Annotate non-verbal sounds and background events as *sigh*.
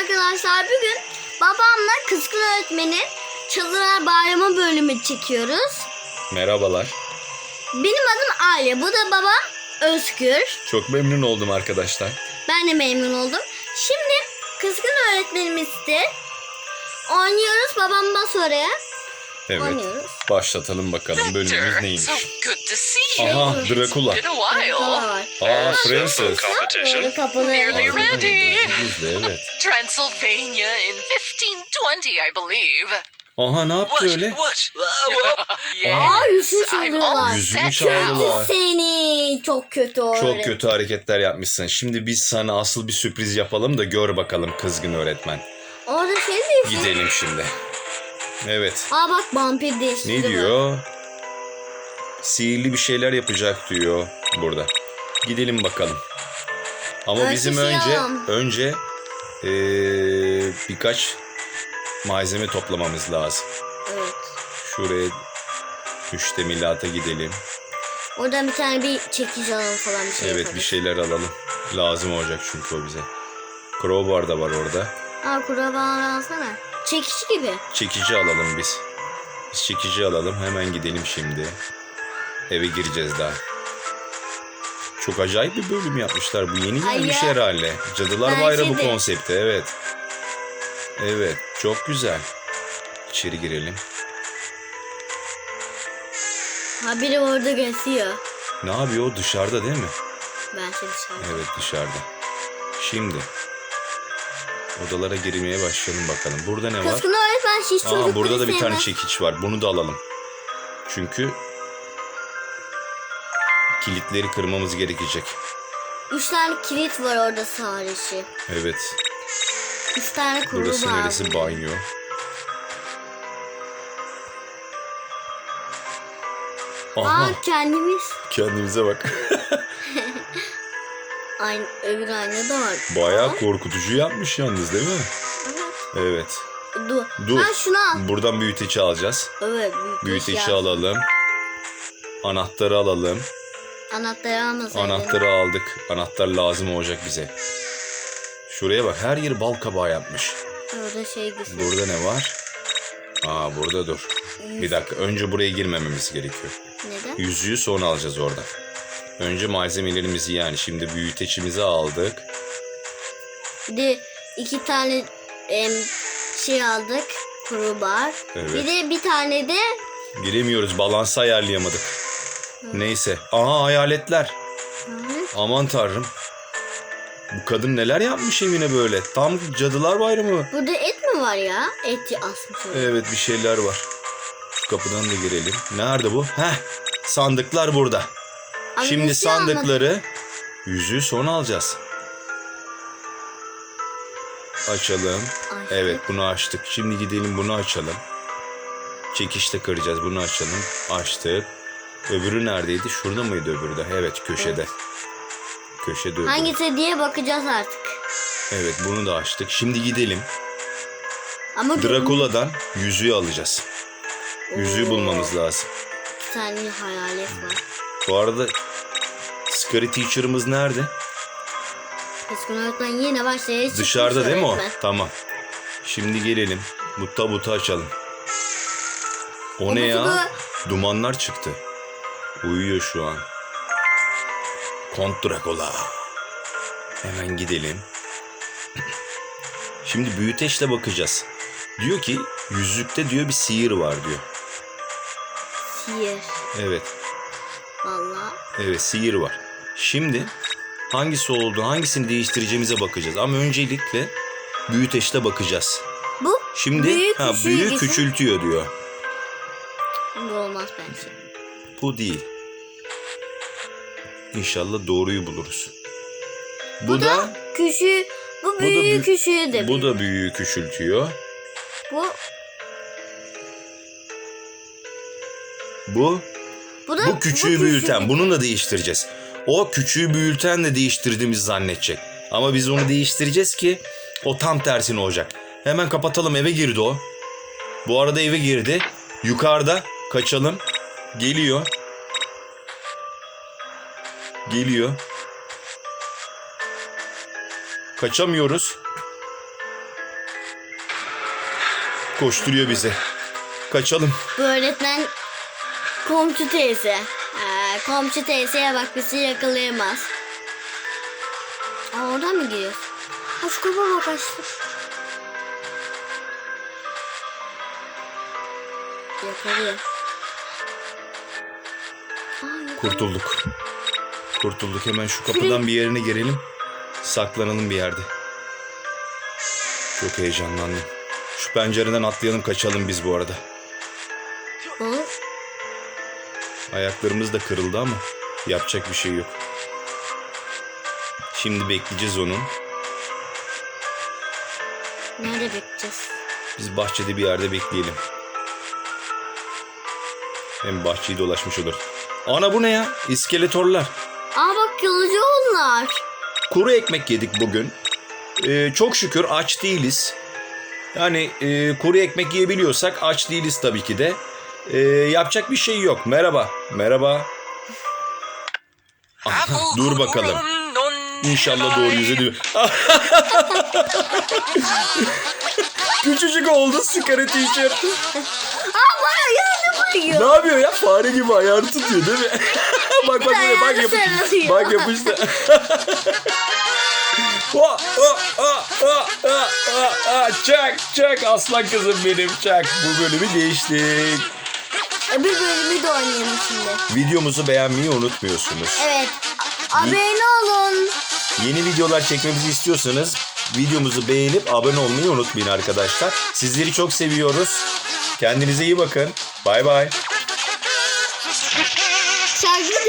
arkadaşlar bugün babamla kızgın öğretmenin Çalılar Bayramı bölümü çekiyoruz. Merhabalar. Benim adım Arya, bu da babam Özgür. Çok memnun oldum arkadaşlar. Ben de memnun oldum. Şimdi kızgın öğretmenimizde oynuyoruz. Babam bas oraya. Evet. Başlatalım bakalım bölümümüz neymiş. Aha Dracula. Aa Francis. Kapalı. Nearly ready. Evet. Transylvania in 1520, I believe. Aha ne yaptı öyle? *laughs* Aa yüzünü çalıyorlar. Yüzünü now. Seni çok kötü o Çok öğretmen. kötü hareketler yapmışsın. Şimdi biz sana asıl bir sürpriz yapalım da gör bakalım kızgın öğretmen. Orada şey. Gidelim şimdi. Evet. Aa bak vampir değişti. Ne diyor? Sihirli bir şeyler yapacak diyor burada. Gidelim bakalım. Ama Önce bizim önce önce eee, birkaç malzeme toplamamız lazım. Evet. Şuraya müştemilata gidelim. Oradan bir tane bir çekici alalım falan bir şey Evet yaparız. bir şeyler alalım. Lazım olacak çünkü o bize. Crowbar da var orada. Aa kurbağa alsana. Çekici gibi. Çekici alalım biz. Biz çekici alalım. Hemen gidelim şimdi. Eve gireceğiz daha. Çok acayip bir bölüm yapmışlar. Bu yeni gelmiş ya. herhalde. Cadılar Bence Bayramı de. konsepti. Evet. Evet. Çok güzel. İçeri girelim. Ha biri orada geziyor. Ne yapıyor dışarıda değil mi? Ben şimdi dışarıda. Evet dışarıda. Şimdi. Odalara girmeye başlayalım bakalım. Burada ne var? Kızgın öğretmen şiş çocukları Aa, burada da bir tane sevmez. çekiç var. Bunu da alalım. Çünkü kilitleri kırmamız gerekecek. Üç tane kilit var orada sadece. Evet. Üç tane kuru Burası var. neresi? Banyo. Aha. Aa kendimiz. Kendimize bak. *laughs* Aynı, öbür aynada var. Bayağı korkutucu yapmış yalnız değil mi? Evet. Dur. Dur. Ha şunu al. Buradan büyüteci alacağız. Evet. Büyüteci eşya. alalım. Anahtarı alalım. Anahtarı almasaydın. Anahtarı aldık. Anahtar lazım olacak bize. Şuraya bak her yeri bal kabağı yapmış. Orada şey güzel. Burada ne var? Aa burada dur. Bir dakika önce buraya girmememiz gerekiyor. Neden? Yüzüğü sonra alacağız orada. Önce malzemelerimizi yani şimdi büyüteçimizi aldık. Bir de iki tane em, şey aldık. Kuru bar. Evet. Bir de bir tane de Giremiyoruz balansı ayarlayamadık. Neyse. Aha hayaletler. Aman tanrım. Bu kadın neler yapmış evine böyle? Tam cadılar bayramı. Burada et mi var ya? Et asmış. Evet bir şeyler var. Şu kapıdan da girelim. Nerede bu? Heh. Sandıklar burada. Şimdi sandıkları yüzüğü sonra alacağız. Açalım. Evet bunu açtık. Şimdi gidelim bunu açalım. Çekişte kıracağız. Bunu açalım. Açtık. Öbürü neredeydi? Şurada mıydı öbürü de? Evet köşede. Köşede öbürü. Hangisi diye bakacağız artık. Evet bunu da açtık. Şimdi gidelim. Ama Drakula'dan yüzüğü alacağız. Yüzüğü bulmamız lazım. Bir tane hayalet var. Bu arada Scary Teacher'ımız nerede? Kızgın öğretmen yine başlayacak. Dışarıda değil mi o? Tamam. Şimdi gelelim. Bu tabutu açalım. O ne ya? Dumanlar çıktı. Uyuyor şu an. Kont Dracula. Hemen gidelim. *clears throat* Şimdi büyüteçle bakacağız. Diyor ki yüzükte diyor bir sihir var diyor. Sihir. Evet. Valla. Evet sihir var. Şimdi hangisi oldu hangisini değiştireceğimize bakacağız. Ama öncelikle büyüteçte bakacağız. Bu Şimdi Büyük ha, küçüğü gitsin. küçültüyor diyor. bu olmaz bence. Bu değil. İnşallah doğruyu buluruz. Bu, Bu da, da küçüğü. Bu büyüğü büyük- küçüğü de. bu da büyüğü küçültüyor. Bu, Bu bu da bu küçüğü küçüğü. büyüten. Bunu da değiştireceğiz. O küçüğü büyütenle değiştirdiğimizi zannedecek. Ama biz onu değiştireceğiz ki o tam tersine olacak. Hemen kapatalım eve girdi o. Bu arada eve girdi. Yukarıda kaçalım. Geliyor. Geliyor. Kaçamıyoruz. Koşturuyor bizi. Kaçalım. Bu öğretmen komşu teyze. Komşu teyzeye bak bizi yakalayamaz. Aa, oradan mı giriyoruz? Ha şu kapı bak açtı. Yakalıyor. Aa, yakalıyor. Kurtulduk. Kurtulduk. Hemen şu kapıdan bir yerine girelim. Saklanalım bir yerde. Çok heyecanlandım. Şu pencereden atlayalım kaçalım biz bu arada. Ayaklarımız da kırıldı ama yapacak bir şey yok. Şimdi bekleyeceğiz onu. Nerede bekleyeceğiz? Biz bahçede bir yerde bekleyelim. Hem bahçeyi dolaşmış olur. Ana bu ne ya? İskeletorlar. Aa bak yolcu onlar. Kuru ekmek yedik bugün. Ee, çok şükür aç değiliz. Yani e, kuru ekmek yiyebiliyorsak aç değiliz tabii ki de. Ee, yapacak bir şey yok. Merhaba. Merhaba. Aha, dur bakalım. İnşallah doğru yüze dönüyor. *laughs* Küçücük oldu sigara t-shirt. Bana yardım ediyor. Ne yapıyor ya? Fare gibi ayağını tutuyor değil mi? *laughs* bak bak buraya bak Ayağını sarılıyor. Bak yapıştı. *laughs* Oh, oh, oh, oh, oh, oh, oh. Çak çak aslan kızım benim çak. Bu bölümü geçtik. Öbür bölümü de oynayalım şimdi. Videomuzu beğenmeyi unutmuyorsunuz. Evet. Abone olun. Yeni videolar çekmemizi istiyorsanız videomuzu beğenip abone olmayı unutmayın arkadaşlar. Sizleri çok seviyoruz. Kendinize iyi bakın. Bay bay. Şarkı